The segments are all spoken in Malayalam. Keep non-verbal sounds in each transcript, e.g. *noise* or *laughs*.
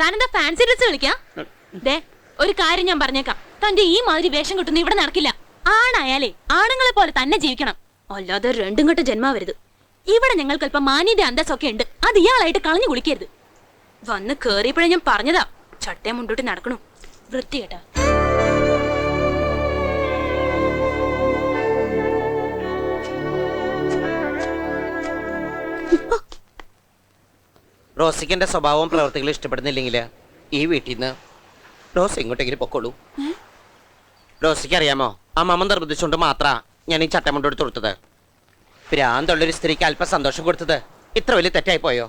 താനെന്താ ഫാൻസി ഡ്രസ് കളിക്കാ? ദേ ഒരു കാര്യം ഞാൻ പറഞ്ഞേക്കാം. തന്റെ ഈ മാതിരി വേഷം കിട്ടുന്ന ഇവിടെ നടക്കില്ല. ആണായാലേ ആണുങ്ങളെ പോലെ തന്നെ ജീവിക്കണം. അല്ലാതെ രണ്ടും കെട്ട ജന്മാവരുത് ഇവിടെ ഞങ്ങൾക്ക് അല്പം മാന്യത അന്തസ്സൊക്കെ ഉണ്ട്. അത് ഇയാളായിട്ട് കളഞ്ഞു കുളിക്കരുത്. വന്ന് കേറിയപ്പോഴേ ഞാൻ പറഞ്ഞതാ ചട്ടയെ മുണ്ടോട്ട് നടക്കണു. വൃത്തികേട്ടാ റോസിക്ക് എന്റെ സ്വഭാവവും പ്രവർത്തികളും ഇഷ്ടപ്പെടുന്നില്ലെങ്കിൽ ഈ വീട്ടിൽ നിന്ന് റോസ് ഇങ്ങോട്ടെങ്കിലും പൊക്കോളൂ. റോസിക്ക് അറിയാമോ അമ്മമ്മ നിർബന്ധിച്ചുകൊണ്ട് മാത്ര ഞാൻ ഈ ചട്ടം കൊണ്ടെടുത്ത് കൊടുത്തത്. ഭ്രാന്തുള്ളൊരു സ്ത്രീക്ക് അല്പം സന്തോഷം കൊടുത്തത് ഇത്ര വലിയ തെറ്റായി പോയോ?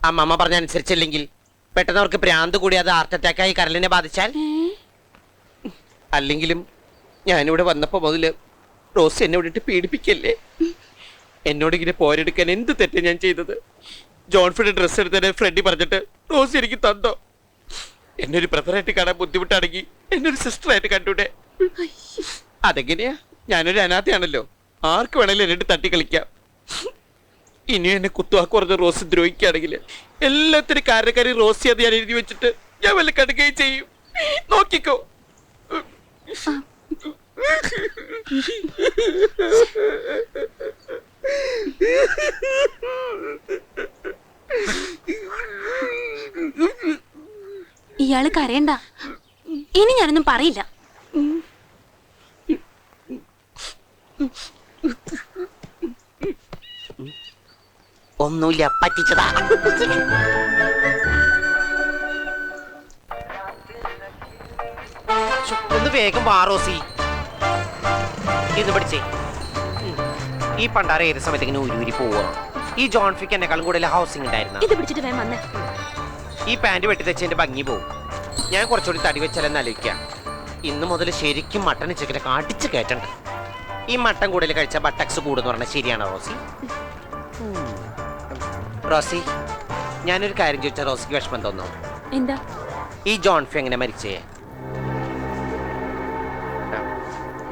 അമ്മമ്മ പറഞ്ഞ അനുസരിച്ചില്ലെങ്കിൽ പെട്ടെന്ന് അവർക്ക് ഭ്രാന്ത് കൂടി അത് ഹാർട്ട് അറ്റാക്കായി കരലിനെ ബാധിച്ചാൽ? അല്ലെങ്കിലും ഞാനിവിടെ വന്നപ്പോ മുതൽ റോസ് എന്നെ വിട്ടിട്ട് പീഡിപ്പിക്കല്ലേ? എന്നോട് ഇങ്ങനെ പോരെടുക്കാൻ എന്ത് തെറ്റ് ഞാൻ ചെയ്തത്? ജോൺഫിയുടെ ഡ്രസ്സ് എടുത്തതിനെ ഫ്രണ്ടി പറഞ്ഞിട്ട് റോസ് എനിക്ക് തന്നോ? എന്നെ ഒരു ബ്രദറായിട്ട് കാണാൻ ബുദ്ധിമുട്ടാണെങ്കിൽ എന്നെ ഒരു സിസ്റ്ററായിട്ട് കണ്ടൂടെ. അതെങ്ങനെയാ? ഞാനൊരു അനാഥയാണല്ലോ. ആർക്ക് വേണേലും എന്നിട്ട് തട്ടി കളിക്കാം. ഇനി എന്നെ കുത്തുവാക്ക് കുറഞ്ഞ റോസ് ദ്രോഹിക്കുകയാണെങ്കിൽ എല്ലാത്തിനും കാരണക്കാരി റോസി അത് ഞാൻ എഴുതി വെച്ചിട്ട് ഞാൻ വല്ല കടുകയും ചെയ്യും. നോക്കിക്കോ. ഇയാൾ കരയണ്ട. ഇനി ഞാനൊന്നും പറയില്ല. ഒന്നുമില്ല പറ്റിച്ചതാ. ഒന്ന് വേഗം വാറോസി ഇത് പഠിച്ചേ. ഈ പണ്ടാര ഏത് സമയത്ത് ഇങ്ങനെ ഉരുവിരി പോവുക ഈ ജോൺഫിക്ക് എന്നെക്കാളും കൂടുതൽ ഹൗസിംഗ് ഉണ്ടായിരുന്നു? ഈ പാന്റ് വെട്ടി തെച്ചതിന്റെ ഭംഗി പോവും. ഞാൻ കുറച്ചുകൂടി തടി വെച്ചാലെന്ന് ആലോചിക്കാം. ഇന്ന് മുതൽ ശരിക്കും മട്ടൻ ചിക്കനെ കാട്ടിച്ച് കയറ്റണ്ട. ഈ മട്ടൻ കൂടുതൽ കഴിച്ച ബട്ടക്സ് കൂടുന്ന് പറഞ്ഞാൽ ശരിയാണോ റോസി. റോസി ഞാനൊരു കാര്യം ചോദിച്ചാൽ റോസിക്ക് വിഷമം തോന്നോ എന്താ? ഈ ജോൺഫി എങ്ങനെ മരിച്ചേ?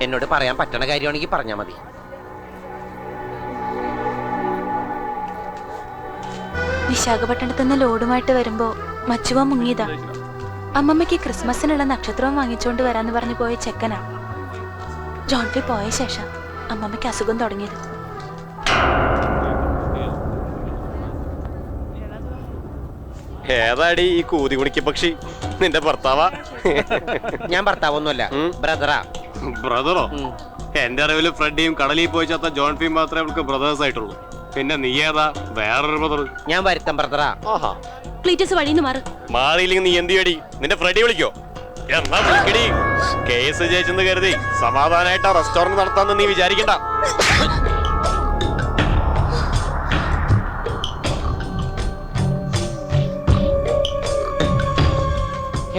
എന്നോട് പറയാൻ പറ്റണ കാര്യമാണെങ്കിൽ പറഞ്ഞാൽ മതി. വിശാഖപട്ടണത്ത് നിന്ന് ലോഡുമായിട്ട് വരുമ്പോ മച്ചുവ മുങ്ങിയതാ. അമ്മമ്മയ്ക്ക് ക്രിസ്മസിനുള്ള നക്ഷത്രവും വാങ്ങിച്ചുകൊണ്ട് വരാന്ന് പറഞ്ഞു പോയ ചെക്കനാ. ജോൺഫി പോയ ശേഷം അമ്മമ്മയ്ക്ക് അസുഖം തുടങ്ങിയത്. ഏതാടി ഈ കൂതി കുണിക്ക് പക്ഷി? നിന്റെ ഭർത്താവാ? ഞാൻ ഭർത്താവൊന്നുമല്ല. ബ്രദറാ. ബ്രദറോ. എന്റെ അറിവിൽ ഫ്രെഡിയും കടലിൽ പോയി ചത്ത ജോൺഫിയും ഫീം മാത്രമേ അവൾക്ക് ബ്രദേഴ്സ് ആയിട്ടുള്ളൂ പിന്നെ നീ ഏതാ? വേറൊരു ബ്രദർ ഞാൻ വരുത്തം ബ്രദറാ ആഹാ. ക്ലീറ്റസ് വഴിന്ന് മാറ്. മാറിയില്ലെങ്കിൽ നീ എന്തിയടി നിന്റെ ഫ്രെഡി വിളിക്കോ. എന്നാ വിളിക്കടി. കേസ് ജയിച്ചെന്ന് കരുതി സമാധാനായിട്ട് ആ റെസ്റ്റോറന്റ് നടത്താന്ന് നീ വിചാരിക്കണ്ട.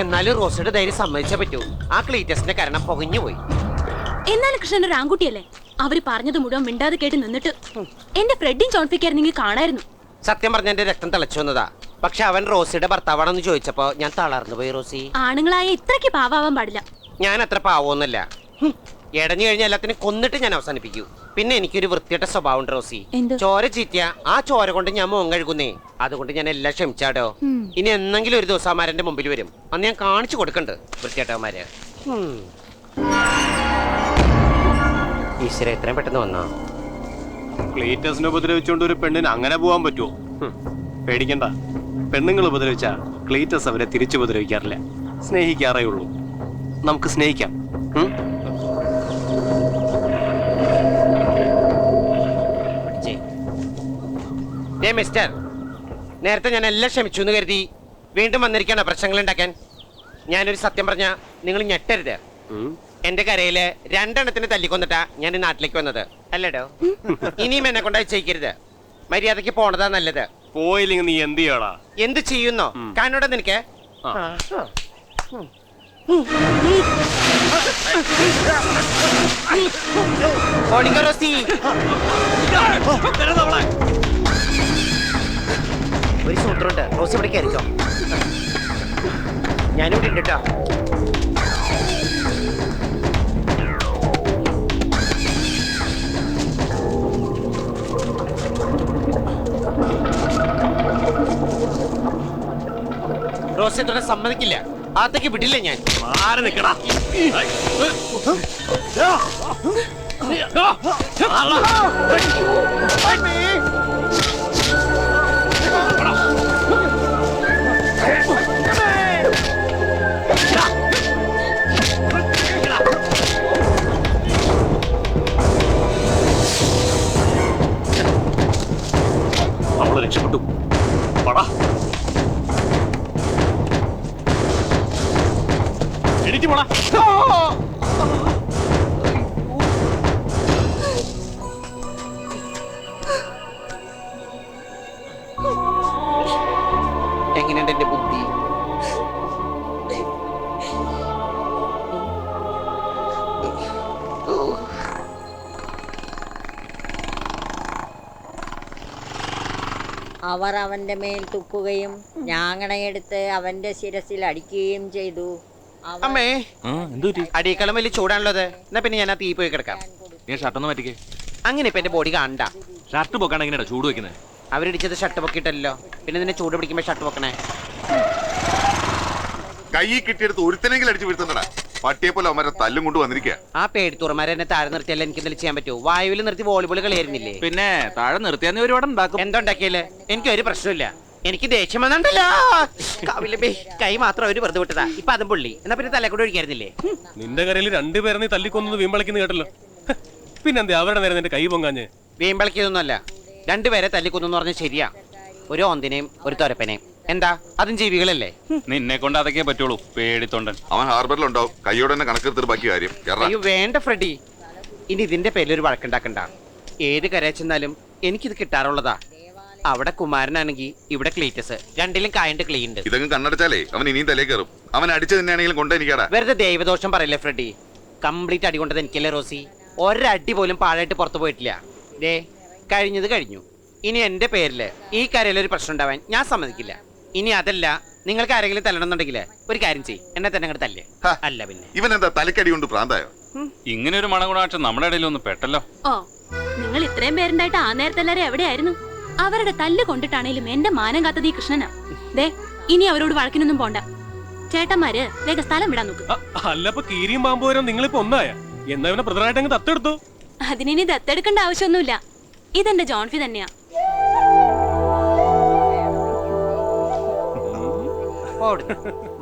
എന്നാലും റോസയുടെ ധൈര്യം സമ്മതിച്ചേ പറ്റൂ. ആ ക്ലീറ്റസിന്റെ കരണം പൊകഞ്ഞു പോയി. എന്നാലും കൃഷ്ണൻ ഒരു ആൺകുട്ടിയല്ലേ? അവർ പറഞ്ഞത് മുഴുവൻ മിണ്ടാതെ കേട്ട് നിന്നിട്ട്. എന്റെ ഫ്രെഡിയും നിങ്ങൾ കാണായിരുന്നു. സത്യം പറഞ്ഞ എന്റെ രക്തം തിളച്ചു വന്നതാ. പക്ഷെ അവൻ റോസിയുടെ ഭർത്താവാണെന്ന് ചോദിച്ചപ്പോ ഞാൻ തളർന്നു പോയി റോസി. ആണുങ്ങളായ ഇത്രയ്ക്ക് പാവാവാൻ പാടില്ല. ഞാൻ അത്ര പാവമൊന്നുമല്ല ഇടഞ്ഞു എടഞ്ഞു കഴിഞ്ഞ എല്ലാത്തിനും കൊന്നിട്ട് ഞാൻ അവസാനിപ്പിക്കൂ. പിന്നെ എനിക്കൊരു വൃത്തിയുടെ സ്വഭാവം ഉണ്ട് റോസി. എന്ത്? ചോര ചീറ്റിയ ആ ചോര കൊണ്ട് ഞാൻ മോൻ കഴുകുന്നേ. അതുകൊണ്ട് ഞാൻ എല്ലാം ക്ഷമിച്ചാടോ. ഇനി എന്തെങ്കിലും ഒരു ദിവസം അമാരന്റെ മുമ്പിൽ വരും. അന്ന് ഞാൻ കാണിച്ചു കൊടുക്കണ്ട് വൃത്തിയേട്ടവന്മാര് ഈശ്വര എത്രയും പെട്ടെന്ന് വന്നോ? ക്ലീറ്റസിനെ ഉപദ്രവിച്ചുകൊണ്ട് ഒരു പെണ്ണിന് അങ്ങനെ പോകാൻ പറ്റുമോ പേടിക്കണ്ട. പെണ്ണുങ്ങൾ ഉപദ്രവിച്ച ക്ലീറ്റസ് അവരെ തിരിച്ചു ഉപദ്രവിക്കാറില്ല. സ്നേഹിക്കാറേ ഉള്ളൂ. നമുക്ക് സ്നേഹിക്കാം. മിസ്റ്റർ നേരത്തെ ഞാൻ എല്ലാം ക്ഷമിച്ചു എന്ന് കരുതി വീണ്ടും വന്നിരിക്കണ പ്രശ്നങ്ങൾ ഉണ്ടാക്കാൻ. ഞാനൊരു സത്യം പറഞ്ഞ നിങ്ങൾ ഞെട്ടരുത്. എന്റെ കരയിൽ രണ്ടെണ്ണത്തിന് തല്ലിക്കൊന്നിട്ടാ ഞാൻ ഈ നാട്ടിലേക്ക് വന്നത്. അല്ലേടോ? ഇനിയും എന്നെ കൊണ്ടായി ചെയ്യിക്കരുത് മര്യാദയ്ക്ക് പോണതാ നല്ലത്. പോയില്ലെങ്കിൽ നീ എന്ത് ചെയ്യടാ? എന്ത് ചെയ്യുന്നോ? കാനോടെ കാണോടെ നിനക്ക്? ആ. ഓടിക്കോ റോസി. ഒരു സൂത്രമുണ്ട്. റോസി ഇവിടെ കയറിക്കോ. ഞാനിവിടെ ഉണ്ട് കേട്ടോ. തുടരെ സമ്മതിക്കില്ല. അകത്തേക്ക് വിടില്ല ഞാൻ. മാറി നിക്കടാ. അവൾ രക്ഷപ്പെട്ടു. പടാ. എണീറ്റ് പോടാ. എങ്ങനെയുണ്ട് എന്റെ ബുദ്ധി? അവർ അവന്റെ മേൽ തുപ്പുകയും ഞാങ്ങണയെടുത്ത് അവന്റെ ശിരസിൽ അടിക്കുകയും ചെയ്തു. അമ്മേ. എന്തു പറ്റി അടിയേക്കാളും വലിയ ചൂടാണല്ലോ അത്. എന്നാ പിന്നെ ഞാൻ ആ തീ പോയി കിടക്കാം. നീ ഷർട്ടൊന്നും പറ്റിക്കേ അങ്ങനെ ഇപ്പൊ എന്റെ ബോഡി കാണണ്ട ഷർട്ട് എങ്ങനെയാ ചൂട് വെക്കുന്നത് അവരിടിച്ചത് ഷർട്ട് പൊക്കിയിട്ടല്ലോ. പിന്നെ നിന്നെ ചൂട് പിടിക്കുമ്പോ ഷർട്ട് പൊക്കണേ. കൈ കിട്ടിയെടുത്ത് ഒരുത്തനെങ്കിലും അടിച്ചു വീഴ്ത്തണ്ടടാ. പട്ടിയെ പോലെ അവന്മാരെ തല്ലും കൊണ്ട് വന്നിരിക്കുക ആ പേടിത്തുറമാരെ എന്നെ താഴെ നിർത്തിയല്ല എനിക്ക് എന്തെങ്കിലും ചെയ്യാൻ പറ്റുമോ? വായുവിൽ നിർത്തി വോളിബോൾ കളിയായിരുന്നില്ലേ? പിന്നെ താഴെ നിർത്തിയാൽ നീ ഒരുപാട് ഉണ്ടാക്കും. എന്തുണ്ടാക്കിയല്ലേ എനിക്ക് ഒരു പ്രശ്നമില്ല എനിക്ക് ദേഷ്യം വന്നണ്ടല്ലോ കാവിലെ കൈ മാത്രം അവർ വെറുതെ വിട്ടതാ. ഇപ്പൊ അതും പുള്ളി. എന്നാ പിന്നെ തലക്കൂടെ ഒഴിക്കായിരുന്നില്ലേ? നിന്റെ കരയിൽ രണ്ടുപേരെ നീ തല്ലിക്കൊന്നത് വീമ്പളിക്കുന്നു കേട്ടല്ലോ. പിന്നെന്താ അവരുടെ നേരം നിന്റെ കൈ പൊങ്ങാഞ്ഞ്? വീമ്പളിക്കൊന്നുമല്ല രണ്ടുപേരെ തല്ലിക്കൊന്നു പറഞ്ഞ ശരിയാ. ഒരു ഓന്തിനെയും ഒരു തൊരപ്പനെയും. എന്താ? അതും ജീവികളല്ലേ? നിന്നെ കൊണ്ട് അതൊക്കെ പറ്റുള്ളൂ പേടിത്തൊണ്ടൻ. അവൻ ഹാർബറിലുണ്ടാവും. കൈയോടെ തന്നെ കണക്കെടുത്തിട്ട് ബാക്കി കാര്യം. അയ്യോ വേണ്ട ഫ്രെഡി. ഇനി ഇതിന്റെ പേരിൽ ഒരു വഴക്കുണ്ടാക്കണ്ട. ഏത് കരയച്ചെന്നാലും എനിക്കിത് കിട്ടാറുള്ളതാ. അവിടെ കുമാരനാണെങ്കിൽ ഇവിടെ ക്ലീറ്റസ് രണ്ടിലും കായണ്ട് ക്ലീ ഉണ്ട്. ഇതങ്ങ് കണ്ണടച്ചാലേ അവൻ ഇനിയും തലേ കയറും. അവൻ അടിച്ചു തന്നെയാണെങ്കിലും കൊണ്ട് കൊണ്ടെനിക്കാടാ വെറുതെ ദൈവദോഷം പറയില്ല ഫ്രെഡി? കംപ്ലീറ്റ് അടി കൊണ്ടത് എനിക്കല്ലേ റോസി? ഒരടി പോലും പാഴായിട്ട് പുറത്തു പോയിട്ടില്ല. ദേ കഴിഞ്ഞത് കഴിഞ്ഞു. ഇനി എന്റെ പേരിൽ ഈ കരയിൽ ഒരു പ്രശ്നം ഉണ്ടാവാൻ ഞാൻ സമ്മതിക്കില്ല. ഇനി അതല്ല നിങ്ങൾക്ക് ആരെങ്കിലും തല്ലണമെന്നുണ്ടെങ്കിൽ ഒരു കാര്യം ചെയ്യ്. എന്നെ തന്നെ അങ്ങോട്ട് തല്ലേ. ഹ. അല്ല പിന്നെ. ഇവൻ എന്താ തലക്കടി കൊണ്ട് പ്രാന്തായോ? ഇങ്ങനെ ഒരു മണകുണാക്ഷം നമ്മുടെ ഇടയിൽ ഒന്ന് പെട്ടല്ലോ. ഓ നിങ്ങൾ ഇത്രയും പേരുണ്ടായിട്ട് ആ നേരത്തെ എല്ലാരും എവിടെയായിരുന്നു? അവരുടെ തല്ല് കൊണ്ടിട്ടാണേലും എന്റെ മാനം കാത്തത് ഈ കൃഷ്ണനാ. ദേ ഇനി അവരോട് വഴക്കിനൊന്നും പോണ്ട. ചേട്ടന്മാര് വേഗ സ്ഥലം വിടാൻ നോക്ക്. അല്ല അപ്പൊ കീരിയും പാമ്പുവരും നിങ്ങളിപ്പോ ഒന്നായ? എന്നാ ഇവനെ ബ്രദറായിട്ട് അങ്ങ് തത്തെടുത്തു? അതിനി ദത്തെടുക്കേണ്ട ആവശ്യമൊന്നുമില്ല. ഇതെന്റെ ജോൺഫി തന്നെയാ.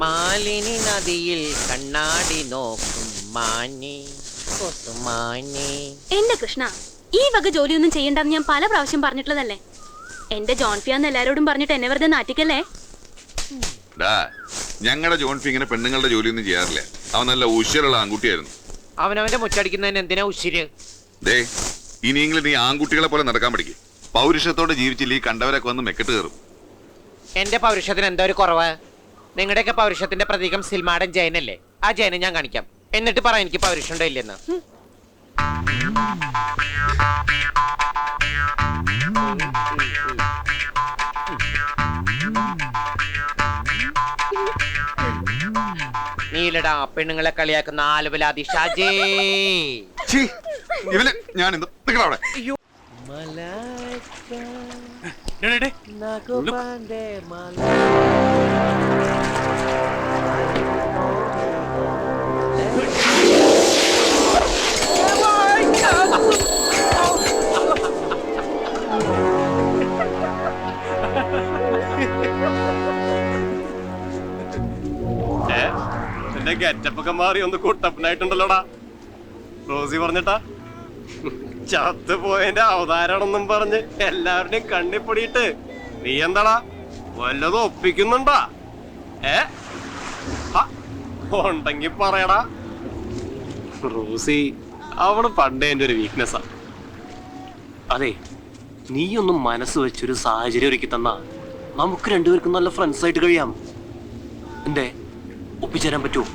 മാലിനി നദിയിൽ കണ്ണാടി നോക്കും മാനി എന്റെ കൃഷ്ണ ഈ വക ജോലിയൊന്നും ചെയ്യണ്ടെന്ന് ഞാൻ പല പ്രാവശ്യം പറഞ്ഞിട്ടുള്ളതല്ലേ? എന്റെ ജോൺഫിയാന്ന് എല്ലാരോടും പറഞ്ഞിട്ട് എന്നെ വെറുതെ നാറ്റിക്കല്ലേ? ഡാ ഞങ്ങളുടെ ജോൺഫി ഇങ്ങനെ പെണ്ണുങ്ങളുടെ ജോലിയൊന്നും ചെയ്യാറില്ല. അവൻ നല്ല ഉശിരുള്ള ആൺകുട്ടിയായിരുന്നു. അവനവന്റെ മുച്ചടിക്കുന്നതിന് എന്തിനാ ഉശിര്? ദേ ഇനിയെങ്കിലും നീ ആൺകുട്ടികളെ പോലെ നടക്കാൻ പഠിക്കും. പൗരുഷത്തോടെ ജീവിച്ചില്ല ഈ കണ്ടവരൊക്കെ വന്ന് മെക്കെട്ട് കയറും. എന്റെ പൗരുഷത്തിന് എന്താ ഒരു കുറവ്? നിങ്ങളുടെയൊക്കെ പൗരുഷത്തിന്റെ പ്രതീകം സിൽമാടൻ ജയനല്ലേ? ആ ജയനെ ഞാൻ കാണിക്കാം. എന്നിട്ട് പറ എനിക്ക് പൗരുഷം ഉണ്ടോ ഇല്ലെന്ന്. നീലടാ പെണ്ണുങ്ങളെ കളിയാക്കുന്ന ആലുവലാതി ഷാജേ. ഛീ, ഇവന് ഞാൻ ഇന്ന് ഡേ, ഡേ, ഡേ. നിന്റെ ഗെറ്റപ്പൊക്കെ മാറി ഒന്ന് കുട്ടപ്പനായിട്ടുണ്ടല്ലോടാ. റോസി പറഞ്ഞിട്ടാ. ചത്ത് പോയതിന്റെ അവതാരമാണെന്നും പറഞ്ഞ് എല്ലാവരുടെയും കണ്ണിപ്പൊടിയിട്ട് നീ എന്താടാ വല്ലതും ഒപ്പിക്കുന്നുണ്ടാ? ഏ? ഉണ്ടെങ്കി പറയടാ. റോസി അവൾ പണ്ടേ എന്റെ ഒരു വീക്ക്നെസ്സാ അതെ നീ ഒന്നും മനസ്സ് വെച്ചൊരു സാഹചര്യം ഒരുക്കി തന്നാ നമുക്ക് രണ്ടുപേർക്കും നല്ല ഫ്രണ്ട്സ് ആയിട്ട് കഴിയാം. എന്തേ ഒപ്പിച്ചേരാൻ പറ്റുമോ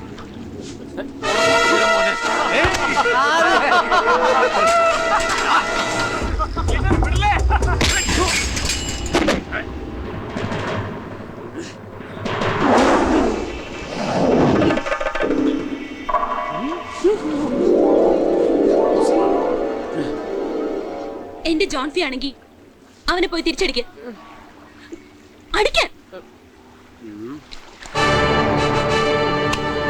എന്റെ ജോൺഫി ആണെങ്കി അവനെ പോയി തിരിച്ചടിക്ക്. അടിക്കാൻ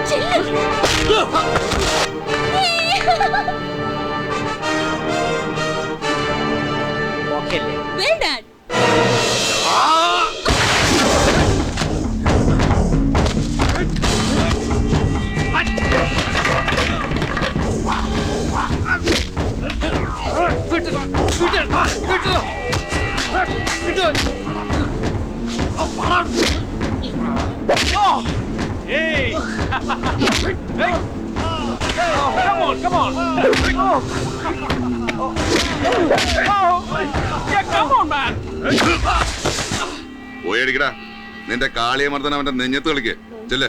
ഓക്കെ *laughs* അല്ലേ നിന്റെ കാളിയമർദ്ദൻ അവന്റെ നെഞ്ഞത്ത് കളിക്കേ. ചെല്ലേ.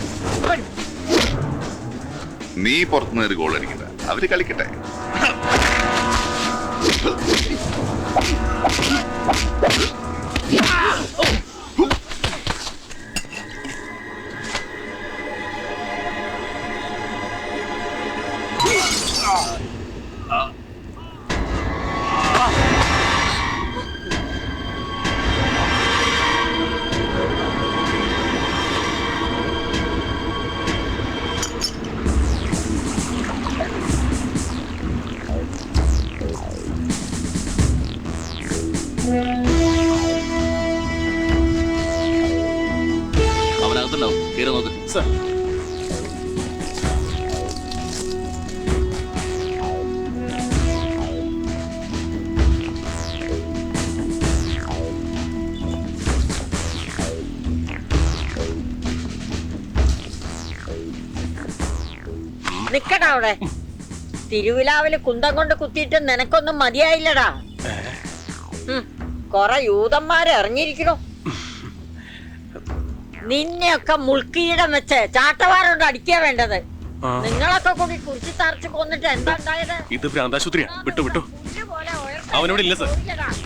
നീ പുറത്തുനിന്ന് ഒരു ഗോൾ അടിക്കണ്ട. അവർ കളിക്കട്ടെ. അവനകത്തുണ്ടാവും *laughs* *laughs* നിക്കടാ അവിടെ? തിരുവിലാവിൽ കുന്തം കൊണ്ട് കുത്തിയിട്ട് നിനക്കൊന്നും മതിയായില്ലടാ. കൊറ യൂതന്മാര് ഇറങ്ങിയിരിക്കണോ നിന്നെയൊക്കെ മുൾക്കീടം വെച്ച് ചാട്ടവാറുണ്ട് അടിക്കാ വേണ്ടത്. നിങ്ങളൊക്കെ കൂടി കുറിച്ച് തറച്ച് കൊന്നിട്ട് എന്താ ഉണ്ടായത്? ഇത് ഭ്രാന്താശുപത്രിയാ. വിട്ടു വിട്ടു. അവനോട് ഇല്ല സർ.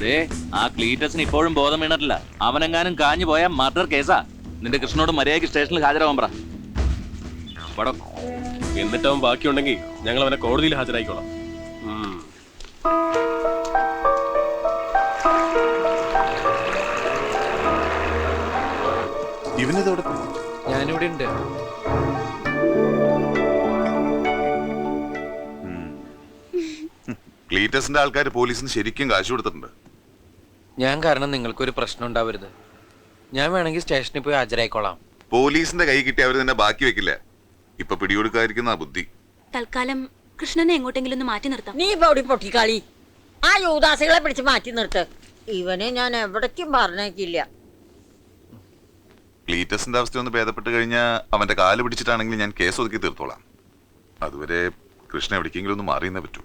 ദേ ആ ക്ലീറ്റസിന് ഇപ്പോഴും ബോധം വീണിട്ടില്ല. അവനെങ്ങാനും കാഞ്ഞു പോയ മർഡർ കേസാ. നിന്റെ കൃഷ്ണനോട് മര്യാദയ്ക്ക് സ്റ്റേഷനിൽ ഹാജരാവാൻ പറ. പടം എന്നിട്ട് അവൻ ബാക്കിയുണ്ടെങ്കിൽ ഞങ്ങൾ അവനെ കോടതിയിൽ. ഇവനിതോടെ ഞാനിവിടെ ഉണ്ട്. ക്ലീറ്റസിന്റെ ആൾക്കാർ പോലീസിന് ശരിക്കും കാശ് കൊടുത്തിട്ടുണ്ട്. ഞാൻ കാരണം നിങ്ങൾക്കൊരു പ്രശ്നം ഉണ്ടാവരുത്. ഞാൻ വേണമെങ്കിൽ സ്റ്റേഷനിൽ പോയി ഹാജരായിക്കോളാം. പോലീസിന്റെ കൈ കിട്ടി അവർ തന്നെ ബാക്കി വെക്കില്ല. ഇപ്പൊ പിടികൊടുക്കാതിരിക്കുന്ന ബുദ്ധി. തൽക്കാലം കൃഷ്ണനെ എങ്ങോട്ടെങ്കിലും ഒന്ന് മാറ്റി നിർത്താം. നീ ഇപ്പൊ പൊട്ടിക്കാളി ആ യൂദാസികളെ പിടിച്ച് മാറ്റി നിർത്ത്. ഇവനെ ഞാൻ എവിടേക്കും പറഞ്ഞേക്കില്ല. ക്ലീറ്റസിന്റെ അവസ്ഥ ഒന്ന് ഭേദപ്പെട്ട് കഴിഞ്ഞാൽ അവന്റെ കാൽ പിടിച്ചിട്ടാണെങ്കിൽ ഞാൻ കേസ് ഒതുക്കി തീർത്തോളാം. അതുവരെ കൃഷ്ണ എവിടേക്കെങ്കിലും ഒന്ന് മാറിയെന്നേ പറ്റൂ.